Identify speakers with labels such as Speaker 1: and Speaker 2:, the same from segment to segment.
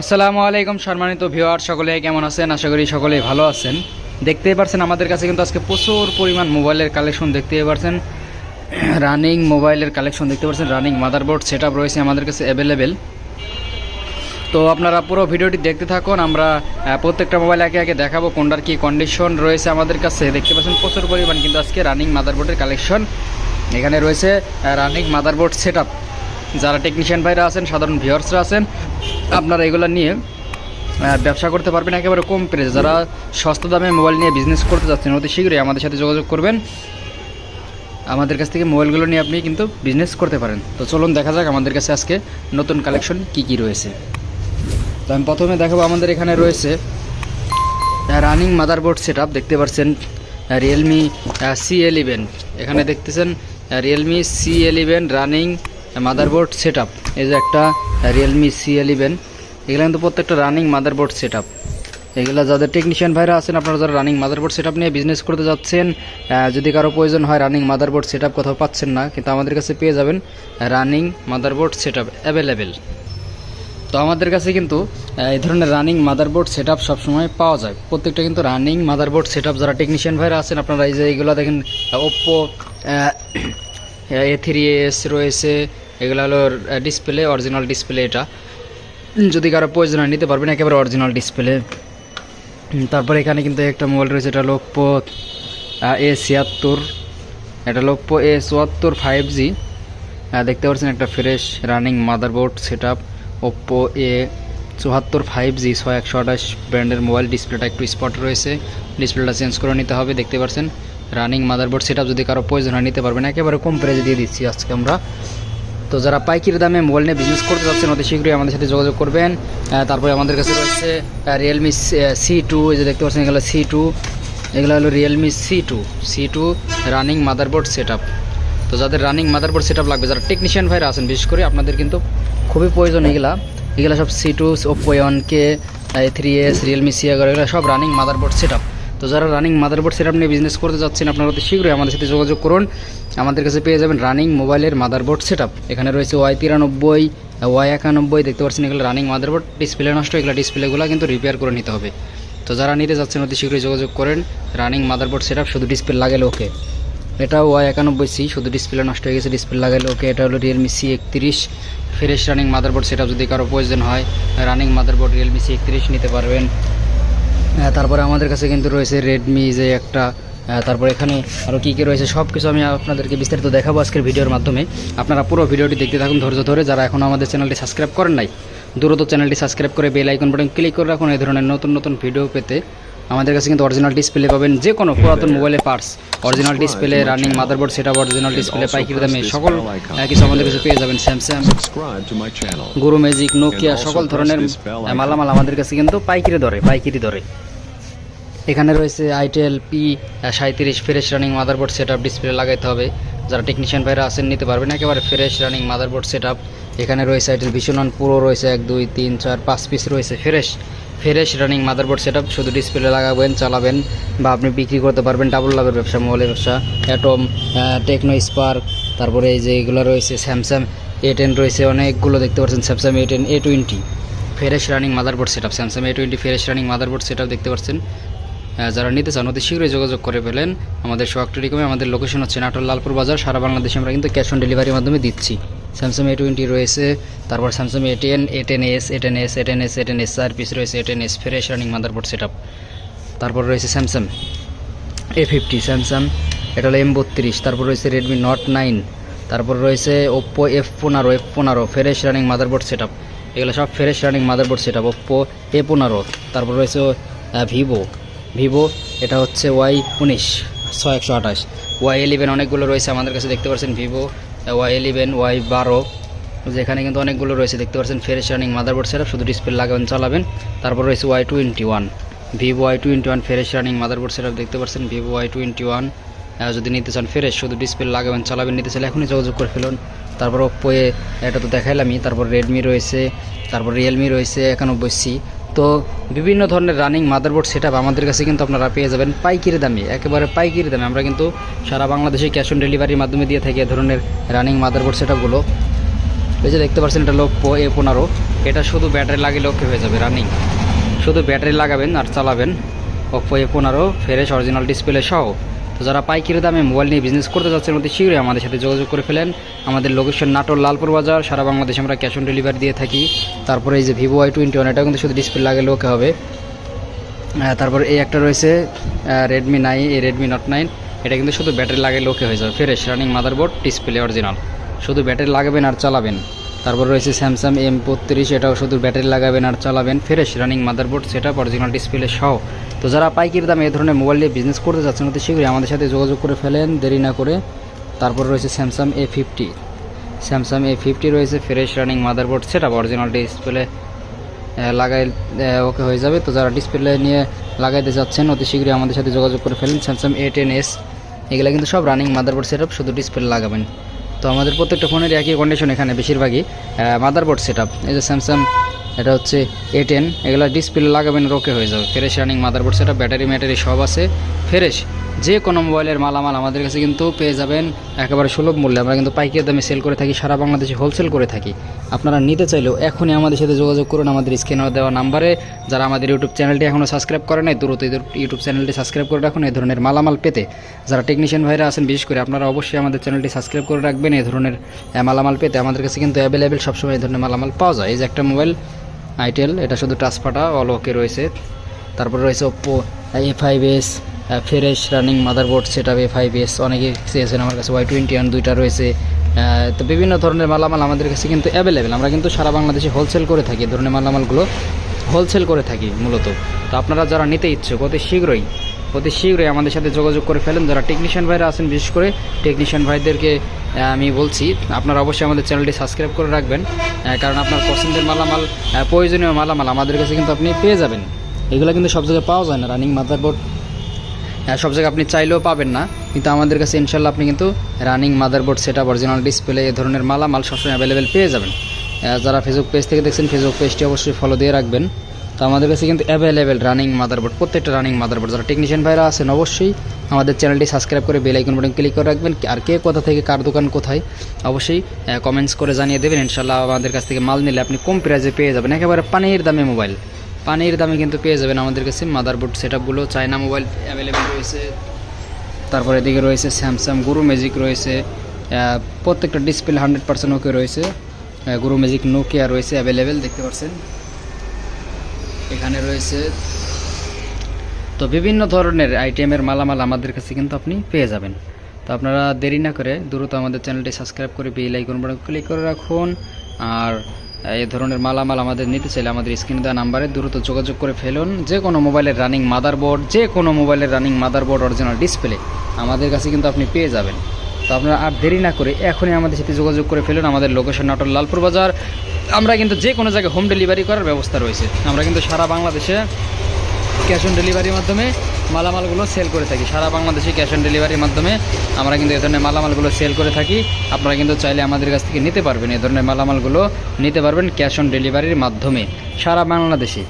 Speaker 1: আসসালামু আলাইকুম সম্মানিত ভিউয়ার সকলে কেমন আছেন? আশা করি সকলেই ভালো আছেন। দেখতেই পারছেন আমাদের কাছে কিন্তু আজকে প্রচুর পরিমাণ মোবাইলের কালেকশন দেখতেই পারছেন। রানিং মোবাইলের কালেকশন দেখতে পাচ্ছেন রানিং মাদারবোর্ড সেট আপ রয়েছে আমাদের কাছে অ্যাভেলেবেল তো আপনারা পুরো ভিডিওটি দেখতে থাকুন, আমরা প্রত্যেকটা মোবাইল একে একে দেখাবো, কোনটার কি কন্ডিশন রয়েছে আমাদের কাছে। দেখতে পাচ্ছেন প্রচুর পরিমাণ কিন্তু আজকে রানিং মাদারবোর্ডের কালেকশন। এখানে রয়েছে রানিং মাদারবোর্ড সেট যারা টেকনিশিয়ান ভাইরা আছেন, সাধারণ ভিউয়ার্সরা আছেন, আপনারা এগুলো নিয়ে ব্যবসা করতে পারবেন একেবারে কম প্রেস যারা সস্তা দামে মোবাইল নিয়ে বিজনেস করতে যাচ্ছেন, অতি শীঘ্রই আমাদের সাথে যোগাযোগ করবেন। আমাদের কাছ থেকে মোবাইলগুলো নিয়ে আপনি কিন্তু বিজনেস করতে পারেন। তো চলুন দেখা যাক আমাদের কাছে আজকে নতুন কালেকশন কি কি রয়েছে। তো আমি প্রথমে দেখাবো আমাদের এখানে রয়েছে রানিং মাদারবোর্ড সেট আপ দেখতে পাচ্ছেন রিয়েলমি সি এলিভেন এখানে দেখতেছেন Realme C eleven running motherboard set up এই যে একটা রিয়েলমি সি এলিভেন এগুলো কিন্তু প্রত্যেকটা রানিং মাদারবোর্ড সেট আপ এগুলো যাদের টেকনিশিয়ান ভাইরা আছেন, আপনারা যারা রানিং মাদারবোর্ড সেট নিয়ে বিজনেস করতে যাচ্ছেন যদি কারও প্রয়োজন হয় রানিং মাদারবোর্ড সেট আপ কোথাও পাচ্ছেন না, কিন্তু আমাদের কাছে পেয়ে যাবেন running motherboard set up available তো আমাদের কাছে কিন্তু এই ধরনের রানিং মাদারবোর্ড সেট আপ সবসময় পাওয়া যায়। প্রত্যেকটা কিন্তু রানিং মাদারবোর্ড সেট আপ যারা টেকনিশিয়ান ভাইরা আছেন, আপনারা এই যে এইগুলো দেখেন ওপ্পো এ থ্রি এস রয়েছে এগুলো হলো ডিসপ্লে অরিজিনাল ডিসপ্লে এটা। যদি কারও প্রয়োজন হয়, নিতে পারবেন একেবারে অরিজিনাল ডিসপ্লে তারপরে এখানে কিন্তু একটা মোবাইল রয়েছে, এটা ওপ্পো এ ছিয়াত্তর এটা ওপ্পো এ চুয়াত্তর ফাইভ জি দেখতে পাচ্ছেন একটা fresh running motherboard set up Oppo A চুয়াত্তর ফাইভ জি ছয় একশো আঠাশ ব্র্যান্ডের মোবাইল ডিসপ্লেটা একটু স্পট রয়েছে। ডিসপ্লেটা চেঞ্জ করে নিতে হবে, দেখতে পাচ্ছেন। রানিং মাদারবোর্ড সেট আপ যদি কারও প্রয়োজন হয়, নিতে পারবেন। একেবারে কম প্রাইজে দিয়ে দিচ্ছি আজকে আমরা। তো যারা পাইকারি দামে মোবাইল নিয়ে বিজনেস করতে যাচ্ছেন অতি শীঘ্রই আমাদের সাথে যোগাযোগ করবেন। তারপরে আমাদের কাছে রয়েছে রিয়েলমি সি টু এই যে দেখতে পাচ্ছেন এগুলো সি টু এগুলো হলো Realme C two C two running motherboard set তো যাদের রানিং মাদারবোর্ড সেট লাগবে, যারা টেকনিশিয়ান ভাইরা আছেন, বিশেষ করে আপনাদের কিন্তু খুবই প্রয়োজন এগুলা। এগুলো সব C two Oppo one K three S Realme C এগারো, এগুলো সব রানিং মাদারবোর্ড সেট তো যারা রানিং মাদারবোর্ড সেট নিয়ে বিজনেস করতে যাচ্ছেন, আপনারা অতি শীঘ্রই আমাদের সাথে যোগাযোগ করুন। আমাদের কাছে পেয়ে যাবেন রানিং মোবাইলের মাদারবোর্ড সেট এখানে রয়েছে ওয়াই তিরানব্বই ওয়াই একানব্বই, দেখতে পাচ্ছেন এগুলো রানিং মাদারবোর্ড ডিসপ্লে নষ্ট, এগুলো ডিসপ্লেগুলো কিন্তু রিপেয়ার করে নিতে হবে। তো যারা নিতে যাচ্ছেন, অতি শীঘ্রই যোগাযোগ করেন। রানিং মাদারবোর্ড সেট শুধু ডিসপ্লে লাগালে ওকে এটা ওয়াই একানব্বই সি শুধু ডিসপ্লে নষ্ট হয়ে গেছে ডিসপ্লে লাগালে ওকে এটা হলো রিয়েলমি সি একত্রিশ। ফ্রেশ রানিং মাদারবোর্ড সেটা যদি কারও প্রয়োজন হয় রানিং মাদারবোর্ড রিয়েলমি সি একত্রিশ নিতে পারবেন। তারপরে আমাদের কাছে কিন্তু রয়েছে রেডমি যে একটা তারপর তারপরে এখানে আরও কী কী রয়েছে সব কিছু আমি আপনাদেরকে বিস্তারিত দেখাবো আজকের ভিডিওর মাধ্যমে। আপনারা পুরো ভিডিওটি দেখতে থাকুন ধৈর্য ধরে, যারা এখন আমাদের চ্যানেলটি সাবস্ক্রাইব করেন নাই, দ্রুত চ্যানেলটি সাবস্ক্রাইব করে বেল আইকন বাটন ক্লিক করে রাখুন। এই ধরনের নতুন নতুন ভিডিও পেতে আমাদের কাছে কিন্তু অরিজিনাল ডিসপ্লে পাবেন যে কোনো পুরাতন মোবাইলের parts original display running motherboard সেটা অরিজিনাল ডিসপ্লে পাইকারি দামে সকল কিছু আমাদের কাছে পেয়ে যাবেন স্যামসাং. গুরু ম্যাজিক নোকিয়া সকল ধরনের মালামাল আমাদের কাছে কিন্তু পাইকারি দরে পাইকারি দরে। এখানে রয়েছে আইটেল পি সাঁত্রিশ fresh running motherboard set up display লাগাইতে হবে। যারা টেকনিশিয়ান ভাইরা আছেন নিতে পারবেন। একেবারে fresh running motherboard set up এখানে রয়েছে আইটেল ভীষণ পুরো রয়েছে এক দুই তিন চার পাঁচ পিস রয়েছে fresh fresh running motherboard set শুধু ডিসপ্লে লাগাবেন, চালাবেন বা আপনি বিক্রি করতে পারবেন ডাবল লাভের ব্যবসা মোবাইলের ব্যবসা। অ্যাটম টেকনো স্পার্ক তারপরে এই যে এগুলো রয়েছে স্যামসাং এ টেন রয়েছে, অনেকগুলো দেখতে পাচ্ছেন Samsung A ten A twenty fresh running motherboard set up Samsung A twenty fresh running motherboard set দেখতে পাচ্ছেন। যারা নিতে চান, অতি শীঘ্রই যোগাযোগ করে ফেলেন। আমাদের শোয়াক টেলিকমে আমাদের লোকেশন হচ্ছে নাটোর লালপুর বাজার, সারা বাংলাদেশে আমরা কিন্তু ক্যাশ অন ডেলিভারির মাধ্যমে দিচ্ছি। স্যামসাং এ টোয়েন্টি রয়েছে, তারপর Samsung A ten A ten S A ten S A ten S A ten S চার পিস রয়েছে A ten S fresh running motherboard set তারপর রয়েছে স্যামসাং এ ফিফটি স্যামসাং এটা হলো এম বত্রিশ, তারপর রয়েছে রেডমি নট নাইন তারপর রয়েছে ওপ্পো এফ পনেরো এফ পনেরো ফ্রেশ রানিং মাদারবোর্ড সেট এগুলো সব fresh running motherboard set up Oppo A পনেরো, তারপর রয়েছে ভিভো ভিভো এটা হচ্ছে ওয়াই উনিশ, ছয় একশো আঠাশ। ওয়াই ইলেভেন অনেকগুলো রয়েছে আমাদের কাছে, দেখতে পাচ্ছেন ভিভো ওয়াই ইলেভেন ওয়াই বারো যেখানে কিন্তু অনেকগুলো রয়েছে, দেখতে পাচ্ছেন ফ্রেশ রানিং মাদারবোর্ড সেট শুধু ডিসপ্লে লাগাবেন, চালাবেন। তারপর রয়েছে Y twenty one Vivo Y twenty one fresh running motherboard set দেখতে পাচ্ছেন ভিভো ওয়াই টোয়েন্টি ওয়ান যদি নিতে চান ফ্রেশ শুধু ডিসপ্লে লাগাবেন, চালাবেন, নিতে চাইলে এখনই যোগাযোগ করে ফেলুন। তারপর ওপোয়ে এটা তো দেখাইলামই, তারপর রেডমি রয়েছে, তারপর রিয়েলমি রয়েছে, একানব্বই সি তো বিভিন্ন ধরনের রানিং মাদারবোর্ড সেট আমাদের কাছে কিন্তু আপনারা পেয়ে যাবেন পাইকিরি দামে, একেবারে পাইকিরি দামে। আমরা কিন্তু সারা বাংলাদেশে ক্যাশ অন ডেলিভারির মাধ্যমে দিয়ে থাকি এ ধরনের রানিং মাদারবোর্ড সেটআপগুলো এই যে দেখতে পাচ্ছেন এটা লোপ্পো এ পনেরো, এটা শুধু ব্যাটারি লাগিয়ে ওকে হয়ে যাবে রানিং শুধু ব্যাটারি লাগাবেন আর চালাবেন ওপ্পো এ পনেরো ফ্রেশ অরিজিনাল ডিসপ্লে সহ। তো যারা পাইকারি দামে মোবাইল নিয়ে বিজনেস করতে যাচ্ছেন, অতি শীঘ্রই আমাদের সাথে যোগাযোগ করে ফেলেন। আমাদের লোকেশন নাটোর লালপুর বাজার, সারা বাংলাদেশে আমরা ক্যাশ অন ডেলিভারি দিয়ে থাকি। তারপরে এই যে ভিভো আই টোয়েন্টি ওয়ান এটা কিন্তু শুধু ডিসপ্লে লাগালে ওকে হবে। তারপর এই একটা রয়েছে রেডমি নাইন এই রেডমি নট নাইন এটা কিন্তু শুধু ব্যাটারি লাগালে ওকে হয়ে যাবে। Fresh running motherboard display original শুধু ব্যাটারি লাগাবেন আর চালাবেন। তারপর রয়েছে স্যামসাং এম বত্রিশ এটাও শুধু ব্যাটারি লাগাবেন আর চালাবেন। ফ্রেশ রানিং মাদারবোর্ড সেটা অরিজিনাল ডিসপ্লে সহ। তো যারা পাইকারি দামে এ ধরনের মোবাইল নিয়ে বিজনেস করতে যাচ্ছেন, অতি শীঘ্রই আমাদের সাথে যোগাযোগ করে ফেলেন। দেরি না করে। তারপর রয়েছে Samsung A fifty Samsung A fifty রয়েছে ফ্রেশ রানিং মাদারবোর্ড সেটা অরিজিনাল ডিসপ্লে লাগাই ওকে হয়ে যাবে। তো যারা ডিসপ্লে নিয়ে লাগাইতে যাচ্ছেন, অতি শীঘ্রই আমাদের সাথে যোগাযোগ করে ফেলেন। স্যামসাং এ টেন এস এগুলো কিন্তু সব রানিং মাদারবোর্ড সেটআপ শুধু ডিসপ্লে লাগাবেন। তো আমাদের প্রত্যেকটা ফোনের একই কন্ডিশন এখানে বেশিরভাগই মাদারবোর্ড সেটআপ এই যে স্যামসাং এটা হচ্ছে এ টেন এগুলো ডিসপ্লে লাগাবেন রোকে হয়ে যাবে। Fresh running motherboard setup battery materia সব আছে। ফ্রেশ, যে কোনো মোবাইলের মালামাল আমাদের কাছে কিন্তু পেয়ে যাবেন একেবারে সুলভ মূল্যে। আমরা কিন্তু পাইকারি দামে সেল করে থাকি, সারা বাংলাদেশে হোলসেল করে থাকি। আপনারা নিতে চাইলেও এখনই আমাদের সাথে যোগাযোগ করুন আমাদের স্ক্রিনে দেওয়া নাম্বারে যারা আমাদের ইউটিউব চ্যানেলটি এখনও সাবস্ক্রাইব করে নাই, দ্রুত ইউটিউব চ্যানেলটি সাবস্ক্রাইব করে রাখুন, এই ধরনের মালামাল পেতে। যারা টেকনিশিয়ান ভাইরা আছেন, বিশেষ করে আপনারা অবশ্যই আমাদের চ্যানেলটি সাবস্ক্রাইব করে রাখবেন, এই ধরনের মালামাল পেতে। আমাদের কাছে কিন্তু অ্যাভেলেবেল সবসময় এই ধরনের মালামাল পাওয়া যায়। এই যে একটা মোবাইল আইটেল এটা শুধু টাচপাটা অল ওকে রয়েছে। তারপর রয়েছে Oppo A five S fresh running motherboard set up A five S অনেকে চেয়েছেন আমার কাছে ওয়াই টোয়েন্টি ওয়ান দুইটা রয়েছে। তো বিভিন্ন ধরনের মালামাল আমাদের কাছে কিন্তু অ্যাভেলেবেল আমরা কিন্তু সারা বাংলাদেশে হোলসেল করে থাকি, এই ধরনের মালামালগুলো হোলসেল করে থাকি মূলত। তো আপনারা যারা নিতে ইচ্ছুক, অতি শীঘ্রই অতি শীঘ্রই আমাদের সাথে যোগাযোগ করে ফেলেন। যারা টেকনিশিয়ান ভাইরা আছেন, বিশেষ করে টেকনিশিয়ান ভাইদেরকে আমি বলছি, আপনারা অবশ্যই আমাদের চ্যানেলটি সাবস্ক্রাইব করে রাখবেন। কারণ আপনার পছন্দের মালামাল প্রয়োজনীয় মালামাল আমাদের কাছে কিন্তু আপনি পেয়ে যাবেন। এগুলো কিন্তু সব জায়গায় পাওয়া যায় না। রানিং মাদারবোর্ড সব জায়গায় আপনি চাইলেও পাবেন না। কিন্তু আমাদের কাছে ইনশাল্লাহ আপনি কিন্তু running motherboard set up original display এ ধরনের মালামাল সবসময় অ্যাভেলেবেল পেয়ে যাবেন। যারা ফেসবুক পেজ থেকে দেখছেন ফেসবুক পেজটি অবশ্যই ফলো দিয়ে রাখবেন। তো আমাদের কাছে কিন্তু অ্যাভেলেবেল রানিং মাদারবোর্ড প্রত্যেকটা রানিং মাদারবোর্ড যারা টেকনিশিয়ান ভাইরা আছেন, অবশ্যই আমাদের চ্যানেলটি সাবস্ক্রাইব করে বেল আইকন বাটন ক্লিক করে রাখবেন। আর কে কোথা থেকে, কার দোকান কোথায়, অবশ্যই কমেন্টস করে জানিয়ে দেবেন। ইনশাল্লাহ আমাদের কাছ থেকে মাল নিলে আপনি কম প্রাইসে পেয়ে যাবেন। একেবারে পানির দামে মোবাইল পানির দামে কিন্তু পেয়ে যাবেন আমাদের কাছে মাদারবোর্ড সেট আপগুলো চায়না মোবাইল অ্যাভেলেবেল রয়েছে। তারপরে এদিকে রয়েছে স্যামসাং গুরু ম্যাজিক রয়েছে। প্রত্যেকটা ডিসপ্লে হান্ড্রেড পার্সেন্ট ওকে রয়েছে। গুরু ম্যাজিক নোকিয়া রয়েছে অ্যাভেলেবেল দেখতে পাচ্ছেন। এখানে রয়েছে। তো বিভিন্ন ধরনের আইটেমের মালামাল আমাদের কাছে কিন্তু আপনি পেয়ে যাবেন। তো আপনারা দেরি না করে দ্রুত আমাদের চ্যানেলটি সাবস্ক্রাইব করে বেল আইকন বাটন ক্লিক করে রাখুন। আর এই ধরনের মালামাল আমাদের নিতে চাইলে আমাদের স্ক্রিন দেওয়া নাম্বারে দ্রুত যোগাযোগ করে ফেলুন। যে কোনো মোবাইলের রানিং মাদারবোর্ড যে কোনো মোবাইলের রানিং মাদারবোর্ড অরিজিনাল ডিসপ্লে আমাদের কাছে কিন্তু আপনি পেয়ে যাবেন। তো আপনারা আর দেরি না করে এখনই আমাদের সাথে যোগাযোগ করে ফেলুন। আমাদের লোকেশন নাটোর লালপুর বাজার। আমরা কিন্তু যে কোনো জায়গায় হোম ডেলিভারি করার ব্যবস্থা রয়েছে। আমরা কিন্তু সারা বাংলাদেশে ক্যাশ অন ডেলিভারির মাধ্যমে মালামালগুলো সেল করে থাকি। সারা বাংলাদেশে ক্যাশ অন ডেলিভারির মাধ্যমে আমরা কিন্তু এ ধরনের মালামালগুলো সেল করে থাকি। আপনারা কিন্তু চাইলে আমাদের কাছ থেকে নিতে পারবেন। এ ধরনের মালামালগুলো নিতে পারবেন ক্যাশ অন ডেলিভারির মাধ্যমে। সারা বাংলাদেশে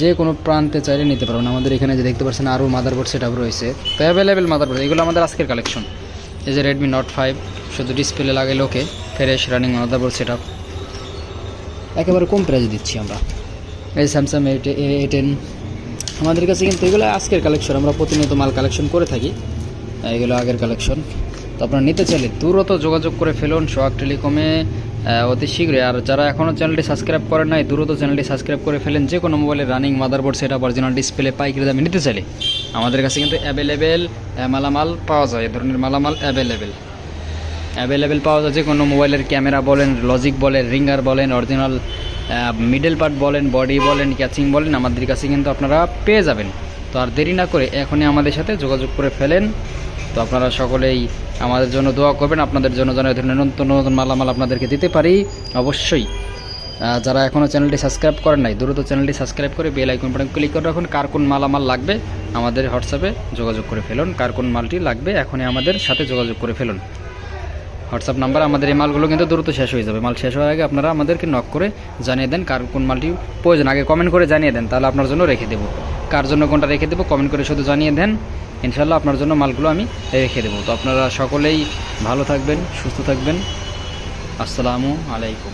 Speaker 1: যে কোনো প্রান্তে চাইলে নিতে পারবেন। আমাদের এখানে যে দেখতে পাচ্ছেন আরও মাদারবোর্ড সেট রয়েছে। তো অ্যাভেলেবেল মাদারবোর্ড এগুলো আমাদের আজকের কালেকশন এই যে রেডমি নট ফাইভ শুধু ডিসপ্লে লাগাইলে okay fresh running motherboard set একেবারে কম প্রাইজে দিচ্ছি আমরা। এই স্যামসাং এ টেন আমাদের কাছে কিন্তু এগুলো আজকের কালেকশন আমরা প্রতিনিয়ত মাল কালেকশন করে থাকি। এগুলো আগের কালেকশন তো আপনারা নিতে চাইলে দ্রুত যোগাযোগ করে ফেলুন সোহাগ টেলিকমে অতি শীঘ্রই। আর যারা এখনও চ্যানেলটি সাবস্ক্রাইব করেন নাই, দ্রুত চ্যানেলটি সাবস্ক্রাইব করে ফেলেন। যে কোনো মোবাইলের রানিং মাদারবোর্ড সেটা অরিজিনাল ডিসপ্লে পাইকারি দামে নিতে চাইলে আমাদের কাছে কিন্তু অ্যাভেলেবেল মালামাল পাওয়া যায়। এ ধরনের মালামাল অ্যাভেলেবেল অ্যাভেলেবেল পাওয়া যায় যে কোনো মোবাইলের ক্যামেরা বলেন লজিক বলেন রিঙ্গার বলেন অরিজিনাল মিডল পার্ট বলেন বডি বলেন ক্যাচিং বলেন, আমাদের কাছে কিন্তু আপনারা পেয়ে যাবেন। তো আর দেরি না করে এখনই আমাদের সাথে যোগাযোগ করে ফেলেন। তো আপনারা সকলেই আমাদের জন্য দোয়া করবেন, আপনাদের জন্য যেন ধরনের নতুন নতুন মালামাল আপনাদেরকে দিতে পারি। অবশ্যই। যারা এখনও চ্যানেলটি সাবস্ক্রাইব করেন নাই, দ্রুত চ্যানেলটি সাবস্ক্রাইব করে বেল আইকন বাটন ক্লিক করে রাখুন। কার কোন মালামাল লাগবে, আমাদের হোয়াটসঅ্যাপে যোগাযোগ করে ফেলুন। কার কোন মালটি লাগবে, এখনই আমাদের সাথে যোগাযোগ করে ফেলুন। হোয়াটসঅ্যাপ নাম্বার, আমাদের এই মালগুলো কিন্তু দ্রুত শেষ হয়ে যাবে। মাল শেষ হওয়ার আগে আপনারা আমাদেরকে নক করে জানিয়ে দেন কার কোন মালটি প্রয়োজন। আগে কমেন্ট করে জানিয়ে দেন, তাহলে আপনার জন্য রেখে দেবো। কার জন্য কোনটা রেখে দেবো কমেন্ট করে শুধু জানিয়ে দেন। ইনশাল্লাহ আপনার জন্য মালগুলো আমি রেখে দেবো। তো আপনারা সকলেই ভালো থাকবেন, সুস্থ থাকবেন। আসসালামু আলাইকুম।